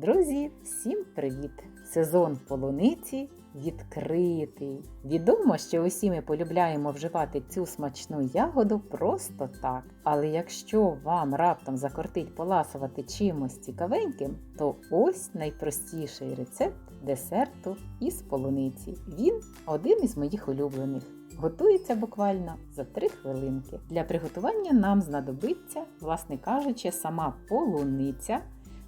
Друзі, всім привіт! Сезон полуниці відкритий. Відомо, що усі ми полюбляємо вживати цю смачну ягоду просто так. Але якщо вам раптом закортить поласувати чимось цікавеньким, то ось найпростіший рецепт десерту із полуниці. Він один із моїх улюблених. Готується буквально за 3 хвилинки. Для приготування нам знадобиться, власне кажучи, сама полуниця,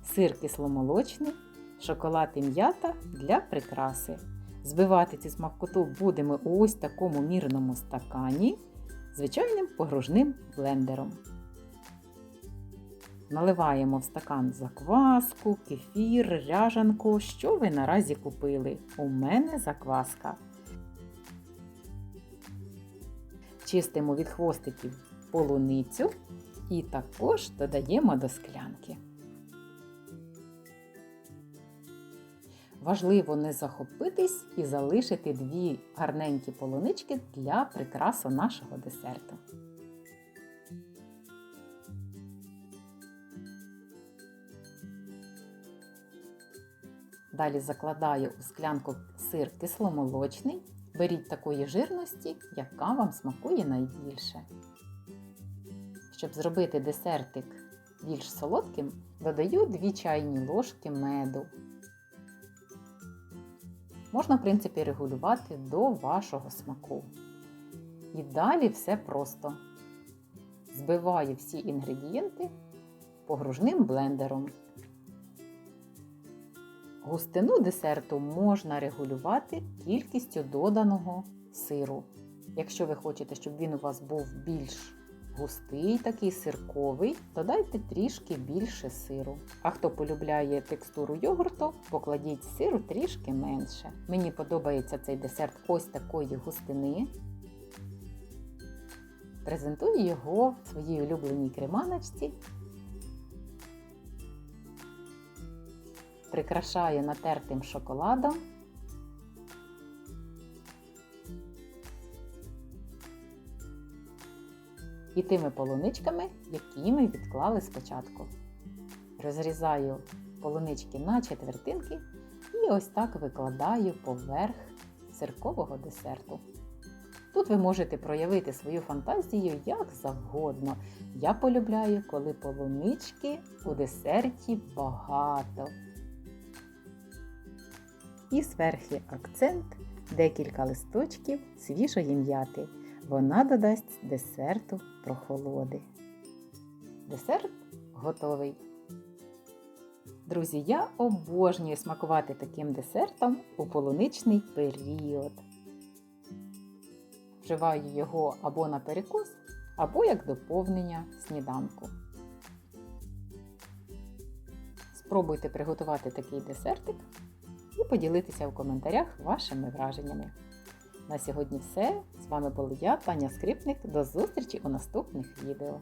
сир кисломолочний, шоколад і м'ята для прикраси. Збивати цю смакоту будемо у ось такому мірному стакані звичайним погружним блендером. Наливаємо в стакан закваску, кефір, ряжанку, що ви наразі купили. У мене закваска. Чистимо від хвостиків полуницю і також додаємо до склянки. Важливо не захопитись і залишити дві гарненькі полунички для прикрасу нашого десерту. Далі закладаю у склянку сир кисломолочний. Беріть такої жирності, яка вам смакує найбільше. Щоб зробити десертик більш солодким, додаю 2 чайні ложки меду. Можна, в принципі, регулювати до вашого смаку. І далі все просто. Збиваю всі інгредієнти погружним блендером. Густину десерту можна регулювати кількістю доданого сиру. Якщо ви хочете, щоб він у вас був більш густий, такий сирковий, додайте трішки більше сиру. А хто полюбляє текстуру йогурту, покладіть сиру трішки менше. Мені подобається цей десерт ось такої густини. Презентую його в своїй улюбленій креманочці. Прикрашаю натертим шоколадом. І тими полуничками, які ми відклали спочатку. Розрізаю полунички на четвертинки і ось так викладаю поверх сиркового десерту. Тут ви можете проявити свою фантазію як завгодно. Я полюбляю, коли полунички у десерті багато. І зверхи акцент декілька листочків свіжої м'яти. Вона додасть десерту прохолоди. Десерт готовий. Друзі, я обожнюю смакувати таким десертом у полуничний період. Вживаю його або на перекус, або як доповнення сніданку. Спробуйте приготувати такий десертик і поділитися в коментарях вашими враженнями. На сьогодні все. З вами була я, Таня Скрипник. До зустрічі у наступних відео.